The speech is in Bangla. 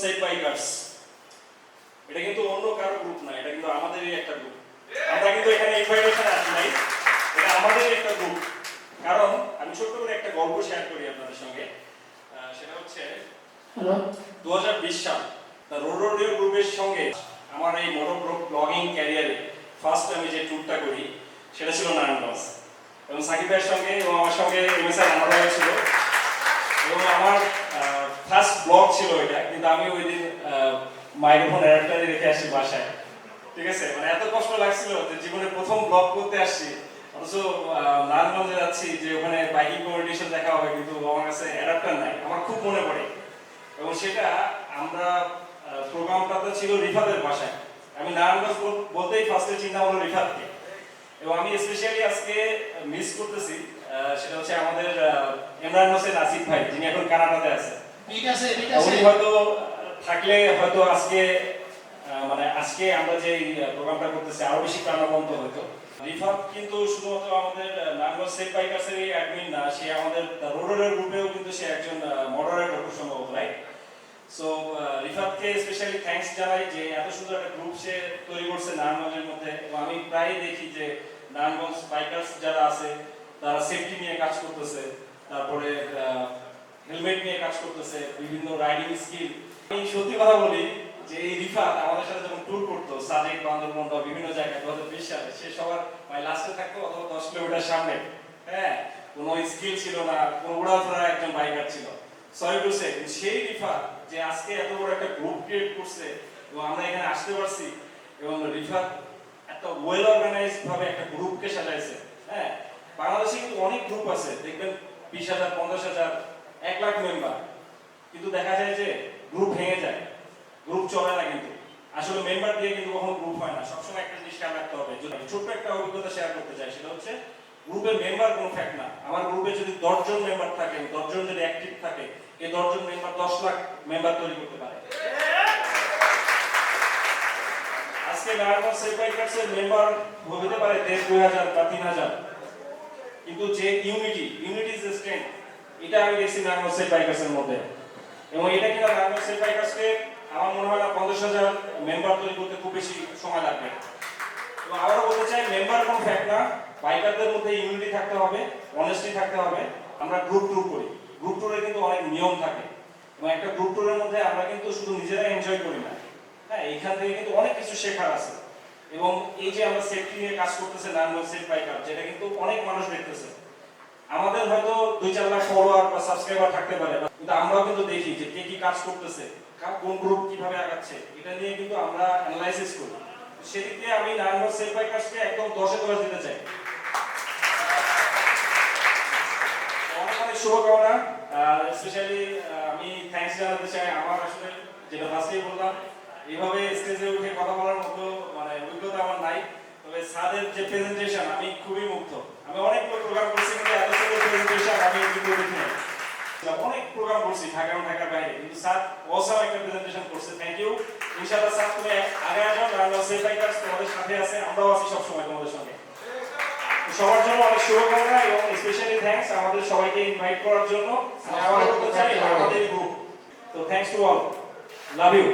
সেভ বাইকার্স এটা কিন্তু অন্য কারও গ্রুপ না এটা কিন্তু আমাদেরই একটা গ্রুপ আমরা কিন্তু এখানে ইনভাইটেশন আসি নাই এটা আমাদেরই একটা গ্রুপ কারণ আমি ছোট্ট করে একটা গল্প শেয়ার করি আপনাদের সঙ্গে। সেটা হচ্ছে দু সাল দ্য রোড রোডিও গ্রুপের সঙ্গে আমার এই মোটর ব্লগিং ক্যারিয়ারে ফার্স্ট আমি যে ট্যুরটা করি সেটা ছিল নারায়ণগঞ্জ এবং সাকিব ভাইয়ের সঙ্গে এবং আমার সঙ্গে এমএসআই আমার ছিল। এবং আমার ফার্স্ট ব্লগ ছিল এটা, কিন্তু আমি ওই দিন মাইক্রোফোন অ্যাডাপ্টারে রেখে আসি বাসায়। ঠিক আছে? মানে এত কষ্ট লাগছিল যে জীবনে প্রথম ব্লগ করতে আসছি। অথচ নারায়ণগঞ্জে যাচ্ছি, যে ওখানে বাইকিং কম্পিটিশন দেখা হবে, কিন্তু আমার কাছে অ্যাডাপ্টার নাই। আমার খুব মনে পড়ে। এবং সেটা আমরা প্রোগ্রামটা তো ছিল রিফাতের বাসায়। আমি নারায়ণগঞ্জ বল- বলতেই ফার্স্টে চিন্তা হলো রিফাতকে। এবং আমি স্পেশালি আজকে মিস করতেছি সেটা হচ্ছে আমাদের ইমরান হোসেন আসিফ ভাই, যিনি এখন কানাডাতে আছে ঠিক আছে ঠিক আছে উনি হয়তো থাকলে হয়তো আজকে মানে আজকে আমরা যে প্রোগ্রামটা করতেছি, আরও বেশি প্রাণবন্ত হতো রিফাত কিন্তু শুধুমাত্র আমাদের নারায়ণগঞ্জ সেফ বাইকার্সেরই অ্যাডমিন না, সে আমাদের রোডারের গ্রুপেও কিন্তু সে একজন মডারেটর খুব সম্ভবত রাইট সো রিফাতকে স্পেশালি থ্যাঙ্কস জানাই যে এত সুন্দর একটা গ্রুপ সে তৈরি করছে নারায়ণগঞ্জের মধ্যে। আমি প্রায়ই দেখি যে নারায়ণগঞ্জ বাইকার্স যারা আছে, তারা সেফটি নিয়ে কাজ করতেছে। তারপরে হেলমেট নিয়ে কাজ করতেছে, বিভিন্ন রাইডিং স্কিল আমি সত্যি কথা বলি যে এই রিফাত আমাদের সাথে যখন ট্যুর করতো সাজেক বান্দরবন, বিভিন্ন জায়গায় দু হাজার বিশ সালে, সে সবার মানে লাস্টে থাকতো অথবা দশ কিলোমিটার সামনে। হ্যাঁ কোনো স্কিল ছিল না, কোনো উড়াধরা একজন বাইকার ছিল। সরি টু সে সেই রিফাত যে আজকে এত বড় একটা গ্রুপ ক্রিয়েট করছে এবং আমরা এখানে আসতে পারছি এবং রিফাত একটা ওয়েল অর্গানাইজড ভাবে একটা গ্রুপকে সাজাইছে। হ্যাঁ বাংলাদেশে কিন্তু অনেক গ্রুপ আছে। দেখবেন বিশ হাজার, পঞ্চাশ হাজার এক লাখ মেম্বার কিন্তু দেখা যায় যে গ্রুপ ভেঙে যায়। গ্রুপ চলে না কিন্তু। আসলে মেম্বার দিয়ে কিন্তু কখনো গ্রুপ হয় না। সবসময় একটা জিনিস খেয়াল রাখতে হবে। যদি ছোট্ট একটা অভিজ্ঞতা শেয়ার করতে চাই, সেটা হচ্ছে গ্রুপের মেম্বার কোনো ফ্যাক্ট না। আমার গ্রুপে যদি দশজন মেম্বার থাকে দশজন যদি অ্যাক্টিভ থাকে, এই দশজন মেম্বার দশ লাখ মেম্বার তৈরি করতে পারে। আজকে নারায়ণগঞ্জ সেফ মেম্বার হতে পারে দেড় দুই হাজার বা তিন হাজার। কিন্তু যে ইউনিটি ইউনিটি এটা আমি দেখছি নারায়ণগঞ্জ সেফ বাইকার্সের মধ্যে। এবং এটা কিনা নারায়ণগঞ্জ সেফ বাইকার্সকে আমার মনে হয় না পঞ্চাশ হাজার মেম্বার তৈরি করতে খুব বেশি সময় লাগবে। এবং আবারও বলতে চাই মেম্বার কোনো ফ্যাক্ট না বাইকারদের মধ্যে ইউনিটি থাকতে হবে অনেস্টি থাকতে হবে। আমরা গ্রুপ ট্যুর করি। গ্রুপ ট্যুরে কিন্তু অনেক নিয়ম থাকে। এবং একটা গ্রুপ ট্যুরের মধ্যে আমরা কিন্তু শুধু নিজেরা এনজয় করি না। হ্যাঁ এইখান থেকে কিন্তু অনেক কিছু শেখার আছে। এবং এই যে আমরা সেফটি নিয়ে কাজ করতেছে নারায়ণগঞ্জ সেফ বাইকার যেটা কিন্তু অনেক মানুষ দেখতেছে। দুই চার লাখ ফলোয়ার বা সাবস্ক্রাইবার থাকতে পারে কিন্তু আমরাও কিন্তু দেখি যে কে কি কাজ করতেছে কোন গ্রুপ কীভাবে আগাচ্ছে, এটা নিয়ে কিন্তু আমরা অ্যানালাইসিস করি। সেদিক দিয়ে আমি নারায়ণগঞ্জ একদম দশে দশ দিতে চাই। অনেক অনেক শুভকামনা। স্পেশালি আমি থ্যাঙ্কস জানাতে চাই আমার আসলে যেটা ফার্স্টেই বললাম, এইভাবে স্টেজে উঠে কথা বলার মতো মানে অভিজ্ঞতা আমার নাই। তবে স্যারের যে প্রেজেন্টেশন আমি খুবই মুগ্ধ আমি অনেক প্রোগ্রাম করছি কিন্তু এত সুন্দর প্রেজেন্টেশন আমি কিন্তু দেখি নাই। অনেক প্রোগ্রাম করছি ঢাকা এবং ঢাকার বাইরে। কিন্তু স্যার অসাম একটা প্রেজেন্টেশন করছে। থ্যাংক ইউ ইনশাআল্লাহ স্যার, তুমি আগে আসো, কারণ সেফ বাইকার্স তোমাদের সাথে আছে, আমরাও আছি সবসময় তোমাদের সঙ্গে। সবার জন্য অনেক শুভকামনা এবং স্পেশালি থ্যাঙ্কস আমাদের সবাইকে ইনভাইট করার জন্য। আমাদের গ্রুপ তো thanks to all love you